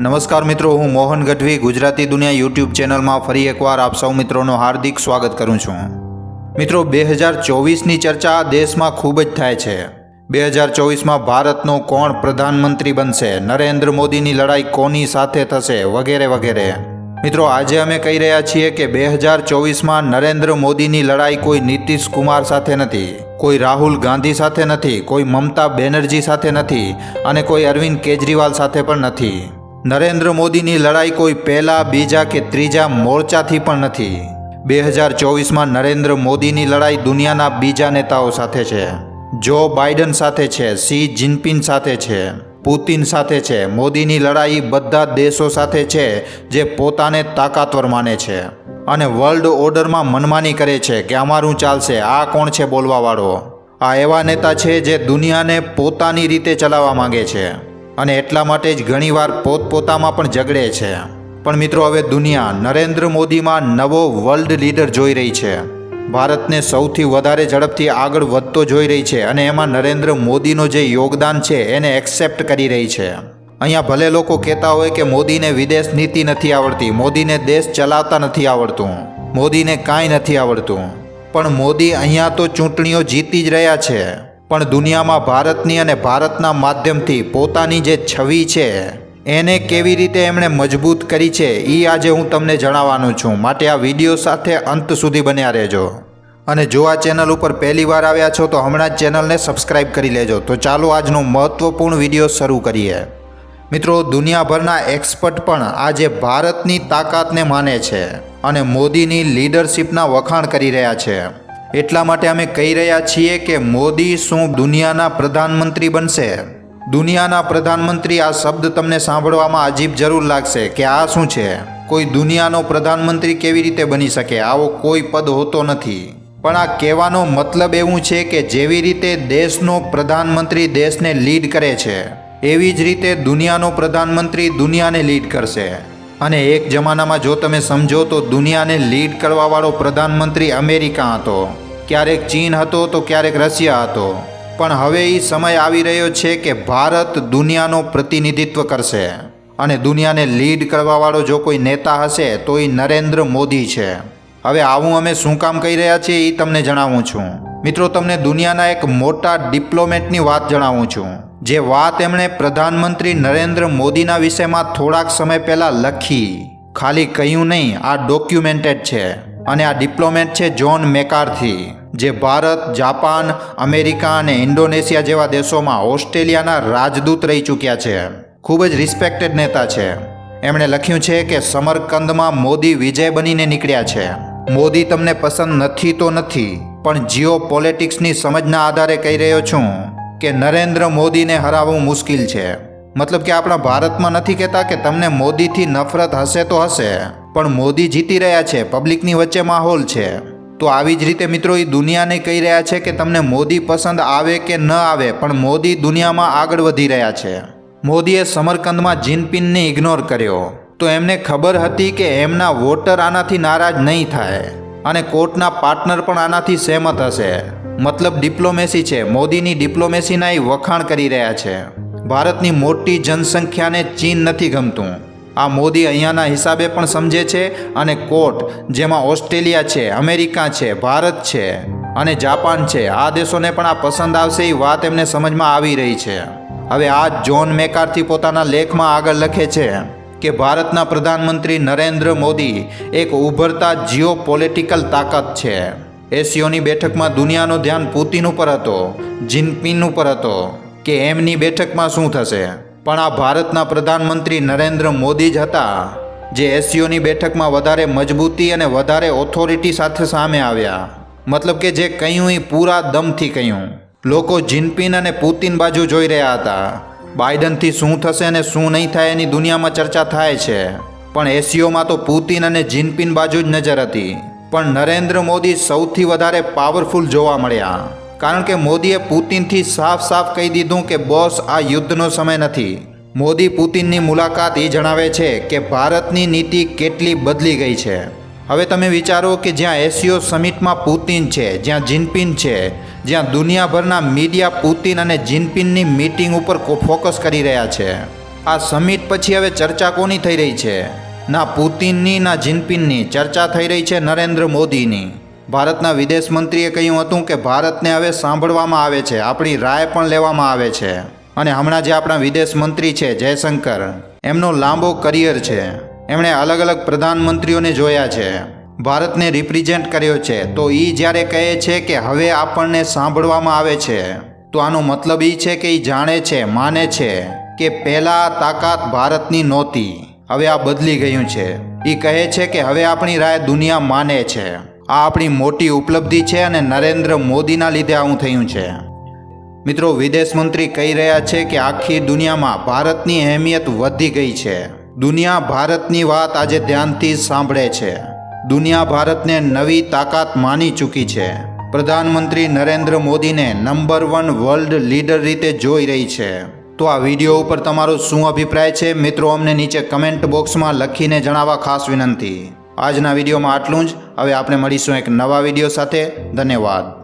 નમસ્કાર મિત્રો, હું મોહન ગઢવી, ગુજરાતી દુનિયા યુટ્યુબ ચેનલમાં ફરી એકવાર આપ સૌ મિત્રોનું હાર્દિક સ્વાગત કરું છું. મિત્રો, બે હજાર ચોવીસની ચર્ચા દેશમાં ખૂબ જ થાય છે. બે હજાર ચોવીસમાં ભારતનો કોણ પ્રધાનમંત્રી બનશે? નરેન્દ્ર મોદીની લડાઈ કોની સાથે થશે? વગેરે વગેરે. મિત્રો, આજે અમે કહી રહ્યા છીએ કે બે હજાર ચોવીસમાં નરેન્દ્ર મોદીની લડાઈ કોઈ નીતિશ કુમાર સાથે નથી, કોઈ રાહુલ ગાંધી સાથે નથી, કોઈ મમતા બેનર્જી સાથે નથી અને કોઈ અરવિંદ કેજરીવાલ સાથે પણ નથી. નરેન્દ્ર મોદીની લડાઈ કોઈ પહેલા, બીજા કે ત્રીજા મોરચાથી પણ નથી. બે હજાર ચોવીસમાં નરેન્દ્ર મોદીની લડાઈ દુનિયાના બીજા નેતાઓ સાથે છે. જો બાઇડન સાથે છે સી જિનપિંગ સાથે છે, પુતિન સાથે છે, મોદીની લડાઈ બધા દેશો સાથે છે જે પોતાને તાકાતવર માને છે. અને વર્લ્ડ ઓર્ડરમાં મનમાની કરે છે કે અમારું ચાલશે, આ કોણ છે બોલવાવાળો? આ એવા નેતા છે જે દુનિયાને પોતાની રીતે ચલાવવા માંગે છે. અને એટલા માટે જ ઘણીવાર પોતપોતામાં પણ ઝઘડે છે. પણ મિત્રો, હવે દુનિયા નરેન્દ્ર મોદીમાં નવો વર્લ્ડ લીડર જોઈ રહી છે. ભારતને સૌથી વધારે ઝડપથી આગળ વધતો જોઈ રહી છે અને એમાં નરેન્દ્ર મોદીનો જે યોગદાન છે એને એક્સેપ્ટ કરી રહી છે. અહીંયા ભલે લોકો કહેતા હોય કે મોદીને વિદેશ નીતિ નથી આવડતી, મોદીને દેશ ચલાવતા નથી આવડતું, મોદીને કાંઈ નથી આવડતું. પણ મોદી અહીંયા તો ચૂંટણીઓ જીતી જ રહ્યા છે. પણ દુનિયામાં ભારતની અને ભારતના માધ્યમથી પોતાની જે છવી છે, એને કેવી રીતે એમણે મજબૂત કરી છે એ આજે હું તમને જણાવવાનું છું. માટે આ વીડિયો સાથે અંત સુધી બન્યા રહેજો. અને જો આ ચેનલ ઉપર પહેલી વાર આવ્યા છો, તો હમણાં જ ચેનલને સબસ્ક્રાઇબ કરી લેજો. તો ચાલો આજનો મહત્ત્વપૂર્ણ વીડિયો શરૂ કરીએ. મિત્રો, દુનિયાભરના એક્સપર્ટ પણ આજે ભારતની તાકાતને માને છે અને મોદીની લીડરશિપના વખાણ કરી રહ્યા છે. એટલા માટે અમે કહી રહ્યા છીએ કે મોદી શું દુનિયાના પ્રધાનમંત્રી બનશે? દુનિયાના પ્રધાનમંત્રી આ શબ્દ તમને સાંભળવામાં અજીબ જરૂર લાગશે કે આ શું છે? કોઈ દુનિયાનો પ્રધાનમંત્રી કેવી રીતે બની શકે? આવો કોઈ પદ હોતો નથી. પણ આ કહેવાનો મતલબ એવું છે કે જેવી રીતે દેશનો પ્રધાનમંત્રી દેશને લીડ કરે છે, એવી જ રીતે દુનિયાનો પ્રધાનમંત્રી દુનિયાને લીડ કરશે. અને એક જમાનામાં જો તમે સમજો તો દુનિયાને લીડ કરવાવાળો પ્રધાનમંત્રી અમેરિકા હતો. ક્યારેક ચીન હતો તો ક્યારેક રશિયા હતો. પણ હવે એ સમય આવી રહ્યો છે કે ભારત દુનિયાનો પ્રતિનિધિત્વ કરશે. અને દુનિયાને લીડ કરવાવાળો જો કોઈ નેતા હશે, તો એ નરેન્દ્ર મોદી છે. હવે આવું અમે શું કામ કહી રહ્યા છીએ એ તમને જણાવું છું. મિત્રો, તમને દુનિયાના એક મોટા ડિપ્લોમેટની વાત જણાવું છું. જે વાત એમણે પ્રધાનમંત્રી નરેન્દ્ર મોદીના વિષયમાં થોડાક સમય પહેલાં લખી. ખાલી કહ્યું નહીં, આ ડોક્યુમેન્ટેડ છે. અને આ ડિપ્લોમેટ છે જ્હોન મેકાર્થી. જે ભારત, જાપાન, અમેરિકા અને ઇન્ડોનેશિયા જેવા દેશોમાં ઓસ્ટ્રેલિયાના રાજદૂત રહી ચૂક્યા છે. ખૂબ જ રિસ્પેક્ટેડ નેતા છે. એમણે લખ્યું છે કે સમરકંદમાં મોદી વિજય બનીને નીકળ્યા છે. મોદી તમને પસંદ નથી તો નથી, પણ જીઓ પોલિટિક્સની સમજના આધારે કહી રહ્યો છું કે નરેન્દ્ર મોદીને હરાવવું મુશ્કેલ છે. મતલબ કે આપણા ભારતમાં નથી કહેતા કે તમને મોદીથી નફરત હશે તો હશે, પણ મોદી જીતી રહ્યા છે પબ્લિકની વચ્ચે માહોલ છે. તો આવી જ રીતે મિત્રો એ દુનિયાને કહી રહ્યા છે કે તમને મોદી પસંદ આવે કે ન આવે, પણ મોદી દુનિયામાં આગળ વધી રહ્યા છે. મોદીએ સમરકંદમાં જિનપિનને ઇગ્નોર કર્યો. તો એમને ખબર હતી કે એમના વોટર આનાથી નારાજ નહીં થાય અને કોર્ટના પાર્ટનર પણ આનાથી સહેમત હશે. મતલબ ડિપ્લોમેસી છે. મોદીની ડિપ્લોમેસીના એ વખાણ કરી રહ્યા છે. ભારતની મોટી જનસંખ્યાને ચીન નથી ગમતું. આ મોદી અહીંયાના હિસાબે પણ સમજે છે અને કોર્ટ જેમાં ઓસ્ટ્રેલિયા છે, અમેરિકા છે, ભારત છે અને જાપાન છે. આ દેશોને પણ આ પસંદ આવશે એ વાત એમને સમજમાં આવી રહી છે. હવે આ જ્હોન મેકારથી પોતાના લેખમાં આગળ લખે છે કે ભારતના પ્રધાનમંત્રી નરેન્દ્ર મોદી એક ઉભરતા જીઓ પોલિટિકલ તાકાત છે. એશિયોની બેઠકમાં દુનિયાનું ધ્યાન પુતિન ઉપર હતો જિનપિન ઉપર હતો. કે એમની બેઠકમાં શું થશે? પણ આ ભારતના પ્રધાનમંત્રી નરેન્દ્ર મોદી જ હતા, જે એસસીઓની બેઠકમાં વધારે મજબૂતી અને વધારે ઓથોરિટી સાથે સામે આવ્યા. મતલબ કે જે કહ્યું એ પૂરા દમથી કહ્યું. લોકો જિનપિન અને પુતિન બાજુ જોઈ રહ્યા હતા. બાઇડનથી શું થશે અને શું નહીં થાય એની દુનિયામાં ચર્ચા થાય છે. પણ એશિયોમાં તો પુતિન અને જિનપિન બાજુ જ નજર હતી. પણ નરેન્દ્ર મોદી સૌથી વધારે પાવરફુલ જોવા મળ્યા. કારણ કે મોદીએ પુતિનથી સાફ સાફ કહી દીધું કે બોસ આ યુદ્ધનો સમય નથી. મોદી પુતિનની મુલાકાત એ જણાવે છે કે ભારતની નીતિ કેટલી બદલી ગઈ છે. હવે તમે વિચારો કે જ્યાં એશિયો સમિટમાં પુતિન છે, જ્યાં જિનપિન છે, જ્યાં દુનિયાભરના મીડિયા પુતિન અને જિનપિનની મીટિંગ ઉપર ફોકસ કરી રહ્યા છે. આ સમિટ પછી હવે ચર્ચા કોની થઈ રહી છે? ના પુતિનની, ના જિનપિનની ચર્ચા થઈ રહી છે નરેન્દ્ર મોદીની. ભારતના વિદેશ મંત્રીએ કહ્યું હતું કે ભારતને હવે સાંભળવામાં આવે છે, આપણી રાય પણ લેવામાં આવે છે. અને હમણાં જે આપણા વિદેશ મંત્રી છે, જયશંકર, એમનો લાંબો કરિયર છે. એમણે અલગ અલગ પ્રધાનમંત્રીઓને જોયા છે. ભારતને રિપ્રેઝેન્ટ કર્યો છે. તો એ જ્યારે કહે છે કે હવે આપણને સાંભળવામાં આવે છે, તો આનો મતલબ એ છે કે એ જાણે છે, માને છે કે પહેલાં તાકાત ભારતની નહોતી. હવે આ બદલી ગયું છે. એ કહે છે કે હવે આપણી રાય દુનિયા માને છે. આ આપણી મોટી ઉપલબ્ધિ છે અને નરેન્દ્ર મોદીના લીધે આવું થયું છે. મિત્રો, વિદેશ મંત્રી કહી રહ્યા છે કે આખી દુનિયામાં ભારતની અહેમિયત વધી ગઈ છે. દુનિયા ભારતની વાત આજે ધ્યાનથી સાંભળે છે. દુનિયા ભારતને નવી તાકાત માની ચૂકી છે. પ્રધાનમંત્રી નરેન્દ્ર મોદીને નંબર વન વર્લ્ડ લીડર રીતે જોઈ રહી છે. તો આ વીડિયો ઉપર તમારો શું અભિપ્રાય છે? મિત્રો, અમને નીચે કમેન્ટ બોક્સમાં લખીને જણાવવા ખાસ વિનંતી. આજના વિડીયોમાં આટલું જ. હવે આપણે મળીશું એક નવા વીડિયો સાથે. ધન્યવાદ.